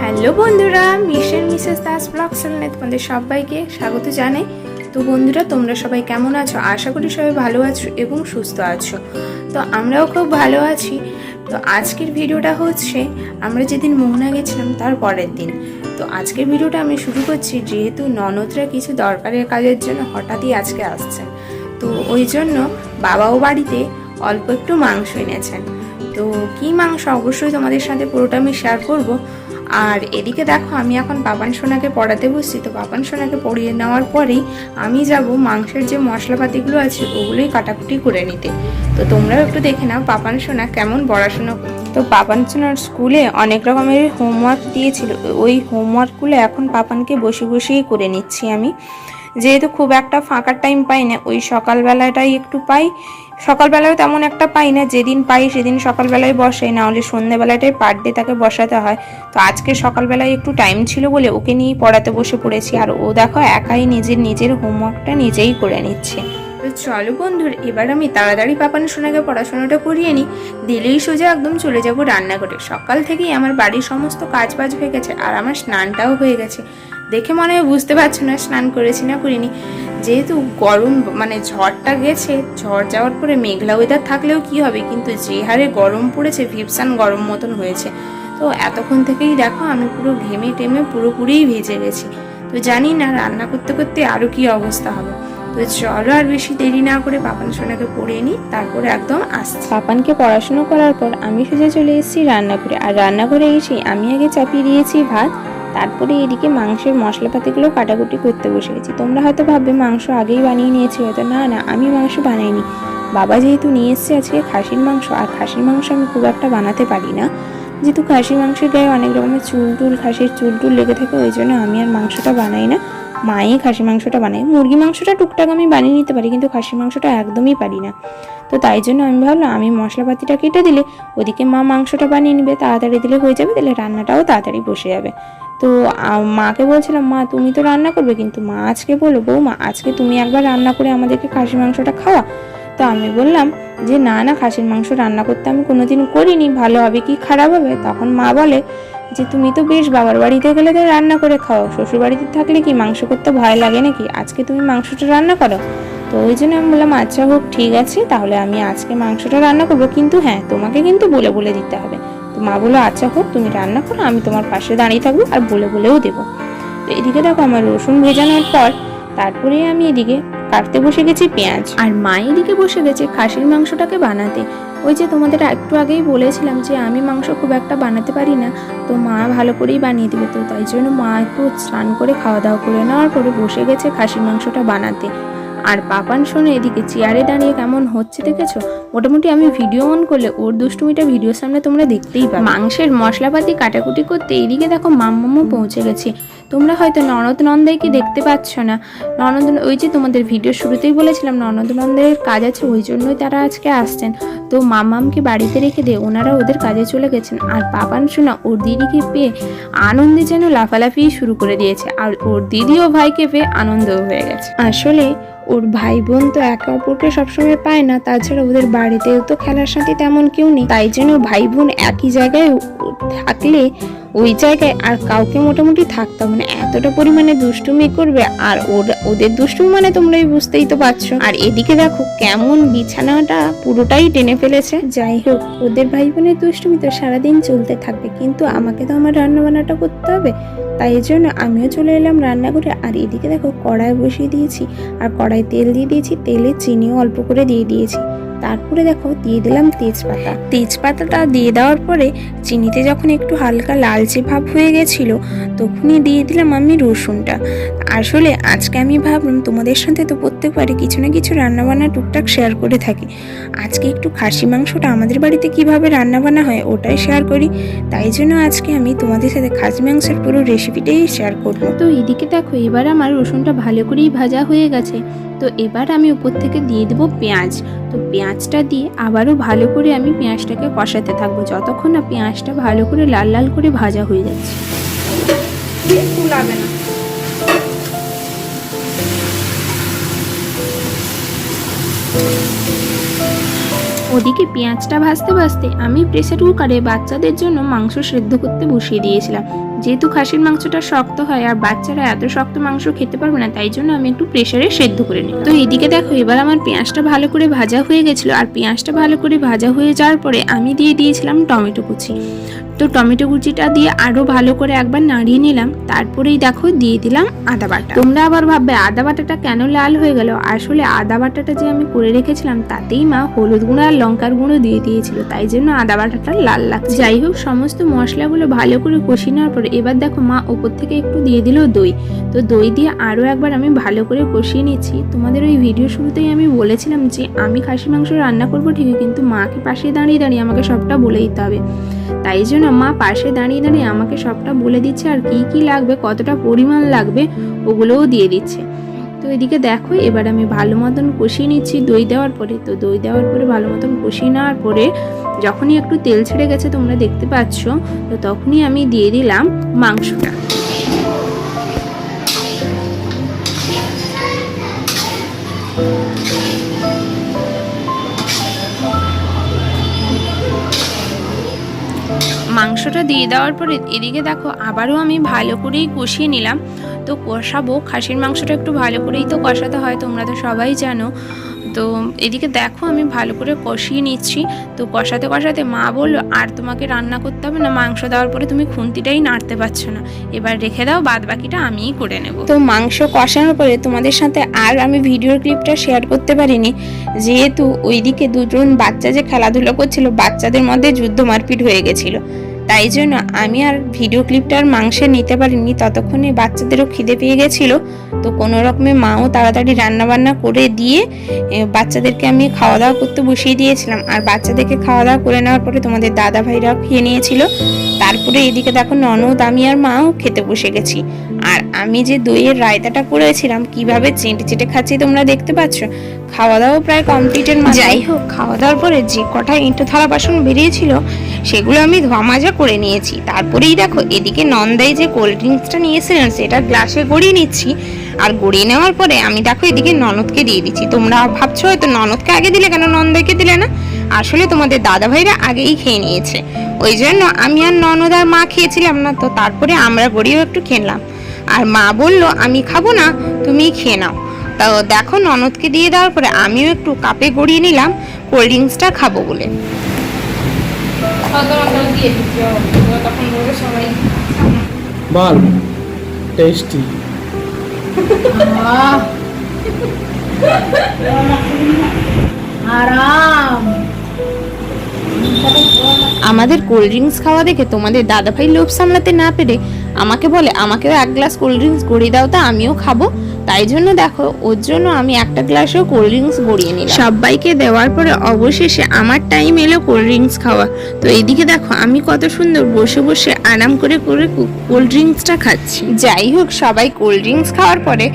Hello বন্ধুরা mission Mrs Das blog চ্যানেলে তোমাদের সবাইকে স্বাগত জানাই। তো বন্ধুরা, তোমরা সবাই কেমন আছো? আশা করি সবাই ভালো আছো এবং সুস্থ আছো। তো আমরাও খুব ভালো আছি। তো আজকের ভিডিওটা হচ্ছে আমরা যেদিন মোহনা গেছিলাম তার পরের দিন। তো আজকের ভিডিওটা আমি শুরু করছি যেহেতু ননদরা কিছু দরকারের কাজের জন্য হঠাৎই আজকে আসছে। তো ওই জন্য বাবাও বাড়িতে অল্প একটু মাংস এনেছেন। তো কি মাংস? অবশ্যই তোমাদের সাথে পুরোটা আমি শেয়ার করব। আর এদিকে দেখো, আমি এখন পাপান সোনাকে পড়াতে বসছি। তো পাপান সোনাকে পড়িয়ে নেওয়ার পরেই আমি যাব মাংসের যে মশলাপাতিগুলো আছে, ওগুলোই কাটাকুটি করে নিতে। তো তোমরাও একটু দেখে নাও পাপান সোনা কেমন পড়াশোনা তো পাপান সোনার স্কুলে অনেক রকমের হোমওয়ার্ক দিয়েছিল। ওই হোমওয়ার্কগুলো এখন পাপানকে বসে বসেই করে নিচ্ছি আমি। যেহেতু খুব একটা ফাঁকার টাইম পাই না, ওই সকালবেলাটাই একটু পাই। সকালবেলাও তেমন একটা পাই না, যেদিন পাই সেদিন সকালবেলায় বসে, না হলে পার ডে তাকে বসাতে হয়। তো আজকে সকালবেলায় একটু টাইম ছিল বলে ওকে নিয়েই পড়াতে বসে পড়েছি। আর ও দেখো একাই নিজের নিজের হোমওয়ার্কটা নিজেই করে নিচ্ছে। তো চলো বন্ধুর, এবার আমি তাড়াতাড়ি পাপানো সোনাকে পড়াশোনাটা করিয়ে নিই। দিলেই সোজা একদম চলে যাব রান্নাঘরে। সকাল থেকেই আমার বাড়ির সমস্ত কাজ বাজ হয়ে গেছে আর আমার স্নানটাও হয়ে গেছে। দেখে মনে হয় বুঝতে পারছ না, স্নান করেছি না, করিনি। যেহেতু গরম মানে ঝড়টা গেছে, ঝড় যাওয়ার পরে মেঘলা ওয়েদার থাকলেও কি হবে? কিন্তু যে হারে গরম পড়েছে, ভিপসান গরম মতন হয়েছে। তো এতক্ষণ থেকেই দেখো, আমি পুরো ঘেমে টেমে পুরোপুরিই ভেজে গেছি। তো জানি না, রান্না করতে করতে আরও কি অবস্থা হবে। তো চলো আর বেশি দেরি না করে পাপান সোনাকে পড়িয়ে নিই, তারপরে একদম আসছি। পাপানকে পড়াশুনো করার পর আমি সোজা চলে এসেছি রান্নাঘরে। আর রান্নাঘরে এসে আমি আগে চাপিয়ে দিয়েছি ভাত তারপরে এদিকে মাংসের মশলাপাতিগুলো কাটাকুটি করতে বসে গেছি তোমরা হয়তো ভাববে, মাংস আগেই বানিয়ে নিয়েছি? হয়তো না না, আমি মাংস বানাইনি। বাবা যেহেতু নিয়ে এসছে আজকে খাসির মাংস, আর খাসির মাংস আমি খুব একটা বানাতে পারি না। যেহেতু খাসির মাংসের গায়ে অনেক রকমের চুল টুল, খাসির চুল টুল লেগে থাকে, ওই জন্য আমি আর মাংসটা বানাই না। মায়ে খাসি মাংসটা বানাই মুরগি মাংসটা টুকটাক আমি বানিয়ে নিতে পারি, কিন্তু খাসির মাংসটা একদমই পারি না। তো তাই জন্য আমি ভাবলাম, আমি মশলাপাতিটা কেটে দিলে, ওদিকে মা মাংসটা বানিয়ে নেবে, তাড়াতাড়ি দিলে হয়ে যাবে তাহলে রান্নাটাও তাড়াতাড়ি বসে যাবে। তো মাকে বলছিলাম, মা, তুমি তো রান্না করবে। কিন্তু মা আজকে বলো বৌমা, আজকে তুমি একবার রান্না করে আমাদেরকে খাসির মাংসটা খাওয়া। তো আমি বললাম যে, না না, খাসির মাংস রান্না করতে আমি কোনোদিন করিনি, ভালো হবে কি খারাপ হবে? তখন মা বলে যে, তুমি তো বেশ বাবার বাড়িতে গেলে তো রান্না করে খাও শ্বশুর বাড়িতে থাকলে কি মাংস করতে ভয় লাগে নাকি? আজকে তুমি মাংসটা রান্না করো। তো ওই জন্য আমি বললাম আচ্ছা হোক, ঠিক আছে, তাহলে আমি আজকে মাংসটা রান্না করব। কিন্তু হ্যাঁ তোমাকে কিন্তু বলে বলে দিতে হবে। তো মা বলল আচ্ছা হোক, তুমি রান্না করো, আমি তোমার পাশে দাঁড়িয়ে থাকব আর বলে বলেও দেবো। তো এদিকে দেখো আমার রসুন ভেজানোর পর তারপরে আমি এদিকে কাটতে বসে গেছি পেঁয়াজ। আর মা এদিকে বসে গেছে খাসির মাংসটাকে বানাতে। ওই যে তোমাদের একটু আগেই বলেছিলাম যে আমি মাংস খুব একটা বানাতে পারি না, তো মা ভালো করেই বানিয়ে দেবে। তো তাই জন্য মা একটু স্নান করে খাওয়া দাওয়া করে নেওয়ার পরে বসে গেছে খাসির মাংসটা বানাতে। আর পাপান শোনে, এদিকে চেয়ারে দাঁড়িয়ে কেমন হচ্ছে দেখেছ? মোটামুটি আমি ভিডিও অন করলে ওর দুষ্টুমিটা ভিডিওর সামনে তোমরা দেখতেই পাবে। মাংসের মশলাপাতি কাটাকুটি করতে এদিকে দেখো মাম্মামও পৌঁছে গেছে। তোমরা হয়তো ননদ নন্দাইকে দেখতে পাচ্ছ না? ননদ ওই যে তোমাদের ভিডিও শুরুতেই বলেছিলাম ননদ নন্দের কাজ আছে, ওই জন্যই তারা আজকে আসছেন। তো মাম্মামকে বাড়িতে রেখে দিয়ে ওনারা ওদের কাজে চলে গেছেন। আর পাপান শোনা, ওর দিদিকে পেয়ে আনন্দে যেন লাফালাফি শুরু করে দিয়েছে। আর ওর দিদি ও ভাইকে পেয়ে আনন্দ হয়ে গেছে। আসলে ওর ভাই বোন তো একে অপরকে সবসময় পায় না, তাছাড়া ওদের বাড়িতেও তো খেলার সাথে তেমন কেউ নেই। তাই জন্য ভাই বোন একই জায়গায় থাকলে ওই জায়গায় আর কাউকে মোটামুটি থাকতে হবে না। এতটা পরিমাণে দুষ্টুমি করবে আর ওর ওদের দুষ্টুমি মানে তোমরাই বুঝতেই তো পারছ। আর এদিকে দেখো কেমন বিছানাটা পুরোটাই টেনে ফেলেছে। যাই হোক, ওদের ভাই বোনের দুষ্টুমি তো সারাদিন চলতে থাকবে, কিন্তু আমাকে তো আমার রান্না বান্নাটা করতে হবে। তাই জন্য আমিও চলে এলাম রান্নাঘরে। আর এদিকে দেখো কড়াই বসিয়ে দিয়েছি, আর কড়াই তেল দিয়ে দিয়েছি, তেলে চিনিও অল্প করে দিয়ে দিয়েছি। তারপরে দেখো দিয়ে দিলাম তেজপাতা। তেজপাতাটা দিয়ে দেওয়ার পরে চিনিতে যখন একটু হালকা লালচে ভাব হয়ে গেছিল, তখনই দিয়ে দিলাম আমি রসুনটা। আসলে আজকে আমি ভাবলাম তোমাদের সাথে তো প্রত্যেকবারে কিছু না কিছু রান্নাবান্না টুকটাক শেয়ার করে থাকি। আজকে একটু খাসি মাংসটা আমাদের বাড়িতে কীভাবে রান্নাবান্না হয় ওটাই শেয়ার করি। তাই জন্য আজকে আমি তোমাদের সাথে খাসি মাংসের পুরো রেসিপিটাই শেয়ার করব। তো এদিকে দেখো, এবার আমার রসুনটা ভালো করেই ভাজা হয়ে গেছে। তো এবার আমি উপর থেকে দিয়ে দেবো পেঁয়াজ। তো পেঁয়াজটা দিয়ে আবারও ভালো করে আমি পেঁয়াজটাকে কষাতে থাকব। যতক্ষণ না পেঁয়াজটা ভালো করে লাল লাল করে ভাজা হয়ে যাচ্ছে। ওদিকে পেঁয়াজটা ভাজতে ভাজতে আমি প্রেসার কুকারে বাচ্চাদের জন্য মাংস সেদ্ধ করতে বসিয়ে দিয়েছিলাম। যেহেতু খাসির মাংসটা শক্ত হয় আর বাচ্চারা এত শক্ত মাংস খেতে পারবে না, তাই জন্য আমি একটু প্রেশারে সেদ্ধ করে নিই তো এদিকে দেখো, এবার আমার পেঁয়াজটা ভালো করে ভাজা হয়ে গেছিল। আর পেঁয়াজটা ভালো করে ভাজা হয়ে যাওয়ার পরে আমি দিয়ে দিয়েছিলাম টমেটো কুচি। তো টমেটো কুচিটা দিয়ে আরও ভালো করে একবার নাড়িয়ে নিলাম। তারপরেই দেখো দিয়ে দিলাম আদা বাটা। তোমরা আবার ভাববে, আদা বাটাটা কেন লাল হয়ে গেল? আসলে আদা বাটাটা যে আমি করে রেখেছিলাম, তাতেই মা হলুদ গুঁড়ো আর লঙ্কার গুঁড়ো দিয়ে দিয়েছিল। তাই জন্য আদা বাটাটা লাল লাগছে। যাই হোক, সমস্ত মশলাগুলো ভালো করে কষিয়ে নেওয়ার পরে এবার দেখো মা ওপর থেকে একটু দিয়ে দিল দই। তো দই দিয়ে আরও একবার আমি ভালো করে কষিয়ে নিচ্ছি। তোমাদের ওই ভিডিও শুরুতেই আমি বলেছিলাম যে, আমি খাসি মাংস রান্না করব ঠিকই, কিন্তু মাকে পাশে দাঁড়িয়ে দাঁড়িয়ে আমাকে সবটা বলে দিতে হবে। তাই জন্য মা পাশে দাঁড়িয়ে দাঁড়িয়ে আমাকে সবটা বলে দিচ্ছে আর কি কি লাগবে, কতটা পরিমাণ লাগবে ওগুলোও দিয়ে দিচ্ছে। তো এদিকে দেখো, এবার আমি ভালো মতন কষিয়ে নিচ্ছি দই দেওয়ার পরে। তো দই দেওয়ার পরে, ভালো মতন কষিয়ে নেওয়ার পরে যখনই একটু তেল ছেড়ে গেছে তোমরা দেখতে পাচ্ছ, তো তখনই আমি দিয়ে দিলাম মাংসটা। মাংসটা দিয়ে দেওয়ার পরে এদিকে দেখো আবারও আমি ভালো করেই কষিয়ে নিলাম। তো কষাবো, খাসির মাংসটা একটু ভালো করেই তো কষাতে হয়, তোমরা তো সবাই জানো। তো এদিকে দেখো আমি ভালো করে কষিয়ে নিচ্ছি। তো কষাতে কষাতে মা বলল, আর তোমাকে রান্না করতে হবে না, মাংস দেওয়ার পরে তুমি খুন্তিটাই নাড়তে পারছ না। এবার রেখে দাও, বাদ বাকিটা আমিই করে নেব। তো মাংস কষানোর পরে তোমাদের সাথে আর আমি ভিডিওর ক্লিপটা শেয়ার করতে পারিনি। যেহেতু ওইদিকে দুজন বাচ্চা যে খেলাধুলো করছিল, বাচ্চাদের মধ্যে যুদ্ধ মারপিট হয়ে গেছিল। তাই জন্য আমি আর ভিডিও ক্লিপটার মাংসে নিতে পারিনি। ততক্ষণে বাচ্চাদেরও খিদে পেয়ে গেছিল। তো কোনো রকমে মাও তাড়াতাড়ি রান্না বান্না করে দিয়ে বাচ্চাদেরকে আমি খাওয়া দাওয়া করতে বসিয়ে দিয়েছিলাম। আর বাচ্চাদেরকে খাওয়া দাওয়া করে নেওয়ার পরে তোমাদের দাদা ভাইরাও খেয়ে নিয়েছিল। তারপরে এদিকে দেখো ননদ, আমি আর মাও খেতে বসে গেছি। আর আমি যে দইয়ের রায়তাটা করেছিলাম, কীভাবে চেটে চেটে খাচ্ছি তোমরা দেখতে পাচ্ছ? খাওয়া দাওয়া প্রায় কমপ্লিটের যাই হোক খাওয়া দাওয়ার পরে যে কটা ইঁটো থালা বাসন বেরিয়েছিল সেগুলো আমি ধোয়া করে নিয়েছি। তারপরেই দেখো, এদিকে নন্দাই যে কোল্ড ড্রিঙ্কসটা নিয়েছিলেন, সেটা গ্লাসে গড়িয়ে নিচ্ছি। আর গড়িয়ে নেওয়ার পরে আমি দেখো, এদিকে ননদকে দিয়ে দিচ্ছি। তোমরা ভাবছ হয়তো ননদকে আগে দিলে কেন? নন্দাইকে দিলে না? আসলে তোমাদের দাদা ভাইরা আগেই খেয়ে নিয়েছে। ওই জন্য আমি আর ননদ আর মা খেয়েছিলাম না, তো তারপরে আমরা গড়িয়েও একটু খেলাম। আর মা বলল, আমি খাব না তুমি খেয়ে নাও। তো দেখো, ননদকে দিয়ে দেওয়ার পরে আমিও একটু কাপে গড়িয়ে নিলাম কোল্ড ড্রিঙ্কসটা খাব বলে। বল টেস্টি আরাম। আমাদের কোল্ড ড্রিঙ্কস খাওয়া দেখে তোমাদের দাদাভাই লোভ সামলাতে না পেরে আমাকে বলে আমাকেও এক গ্লাস কোল্ড ড্রিঙ্কস গড়িয়ে দাও তা আমিও খাব। তাই জন্য দেখো ওর জন্য আমি একটা গ্লাসও কোল্ড ড্রিঙ্কস গড়িয়ে নিলাম। সবাইকে দেওয়ার পরে অবশেষে আমার টাইম এলো কোল্ড ড্রিঙ্কস খাওয়া। তো এদিকে দেখো আমি কত সুন্দর বসে বসে আরাম করে করে কোল্ড ড্রিঙ্কসটা খাচ্ছি। যাই হোক সবাই কোল্ড ড্রিঙ্কস খাওয়ার পরে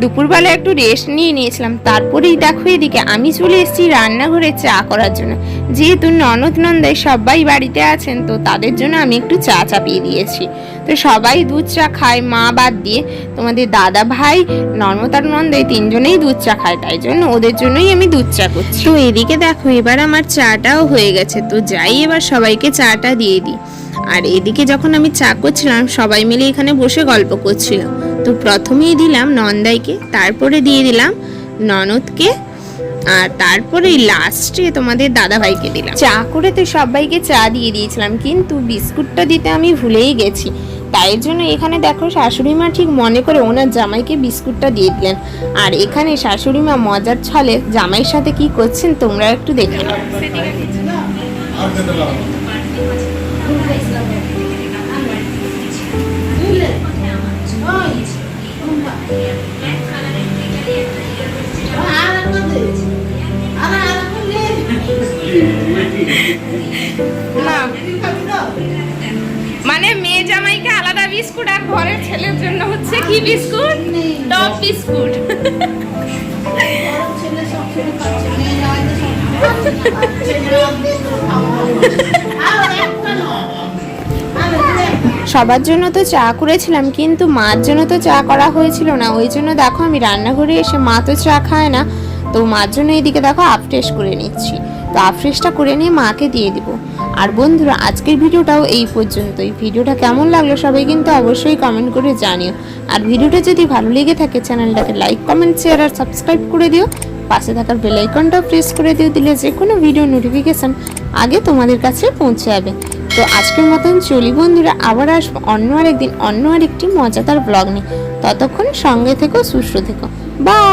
দুপুরবেলা একটু রেস্ট নিয়ে নিয়েছিলাম। তারপরেই দেখো এদিকে আমি চলে এসেছি রান্নাঘরে চা করার জন্য। যেহেতু ননদ নন্দাই সবাই বাড়িতে আছেন, তো তাদের জন্য আমি একটু চা চাপিয়ে দিয়েছি। তো সবাই দুধ চা খায়, মা বাদ দিয়ে। তোমাদের দাদা ভাই ননদ আর নন্দাই তিনজনেই দুধ চা খায়, তাই জন্য ওদের জন্যই আমি দুধ চা করছি। তো এদিকে দেখো, এবার আমার চাটাও হয়ে গেছে। তো যাই এবার সবাইকে চাটা দিয়ে দিই। আর এদিকে যখন আমি চা করছিলাম, সবাই মিলে এখানে বসে গল্প করছিলাম তো প্রথমেই দিলাম নন্দাইকে তারপরে দিয়ে দিলাম ননদকে আর তারপরে লাস্টে তোমাদের দাদা ভাইকে দিলাম। চা করে তো সবাইকে চা দিয়ে দিয়েছিলাম কিন্তু বিস্কুটটা দিতে আমি ভুলেই গেছি। তাই জন্য এখানে দেখো শাশুড়ি মা ঠিক মনে করে ওনার জামাইকে বিস্কুটটা দিয়ে দিলেন। আর এখানে শাশুড়ি মা মজার ছলে জামাইয়ের সাথে কি করছেন তোমরা একটু দেখে নাও। না মানে মেয়ে জামাইকে আলাদা বিস্কুট আর ঘরের ছেলের জন্য হচ্ছে কি বিস্কুট? Top biscuit. ছেলে সব ছেলে খাচ্ছে মেয়ে হয়তো সব সবার জন্য তো চা করেছিলাম, কিন্তু মার জন্য তো চা করা হয়েছিল না। ওই জন্য দেখো আমি রান্নাঘরে এসে মা তো চা খায় না, তো মার জন্য এইদিকে দেখো আফরেশ করে নিচ্ছি। তো আফরেশটা করে নিয়ে মাকে দিয়ে দিব। আর বন্ধুরা, আজকের ভিডিওটাও এই পর্যন্তই। ভিডিওটা কেমন লাগল সবাই কিন্তু অবশ্যই কমেন্ট করে জানিও। আর ভিডিওটা যদি ভালো লেগে থাকে, চ্যানেলটাকে লাইক কমেন্ট শেয়ার আর সাবস্ক্রাইব করে দিও। পাশে থাকার বেলাইকনটাও প্রেস করে দিও, দিলে যে কোনো ভিডিও নোটিফিকেশন আগে তোমাদের কাছে পৌঁছে যাবে। তো আজকের মতন চলি বন্ধুরা, আবার আসব অন্য আরেকদিন, অন্য আরেকটি মজাদার ব্লগ নিয়ে। ততক্ষণ সঙ্গে থেকো, সুস্থ থেকো। বাই